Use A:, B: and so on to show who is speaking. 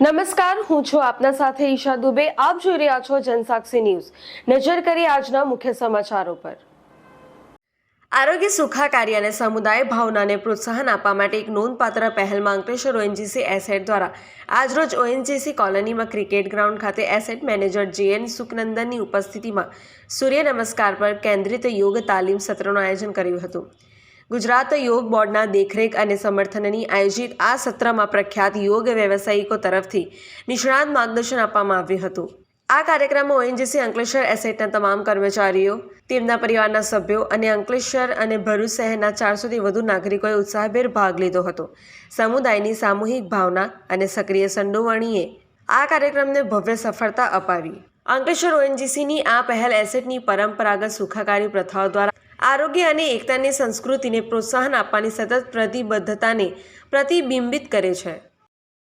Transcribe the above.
A: નમસ્કાર, હું છું આપના સાથે ઈશા દુબે. આપ જોઈ રહ્યા છો જનસાક્ષી ન્યૂઝ. નજર કરી આજના મુખ્ય સમાચારો પર. આરોગ્ય સુખાકારી અને સમુદાય ભાવનાને પ્રોત્સાહન આપવા માટે એક નોંધપાત્ર પહેલમાં અંકલેશ્વર ઓએનજીસી એસેટ દ્વારા. આજરોજ ઓએનજીસી કોલોનીમાં ક્રિકેટ ગ્રાઉન્ડ ખાતે એસેટ મેનેજર જેએન સુખનંદનની ઉપસ્થિતિમાં સૂર્ય નમસ્કાર પર કેન્દ્રિત યોગ તાલીમ સત્રનું આયોજન કર્યું હતું. ગુજરાત યોગ બોર્ડના દેખરેખ અને સમર્થનની આયોજિત આ સત્રમાં પ્રખ્યાત યોગ વ્યવસાયિકો તરફથી નિષ્ણાત માર્ગદર્શન આપવામાં આવ્યું હતું. આ કાર્યક્રમમાં ઓએનજીસી અંકલેશ્વર એસેટના તમામ કર્મચારીઓ, તેમના પરિવારના સભ્યો અને અંકલેશ્વર અને ભરૂચ શહેરના ચારસોથી વધુ નાગરિકોએ ઉત્સાહભેર ભાગ લીધો હતો. સમુદાયની સામૂહિક ભાવના અને સક્રિય સંડોવણીએ આ કાર્યક્રમને ભવ્ય સફળતા અપાવી. અંકલેશ્વર ઓએનજીસીની આ પહેલ એસેટની પરંપરાગત સુખાકારી પ્રથાઓ દ્વારા આરોગ્ય અને એકતાની સંસ્કૃતિને પ્રોત્સાહન આપવાની સતત પ્રતિબદ્ધતાને પ્રતિબિંબિત કરે છે.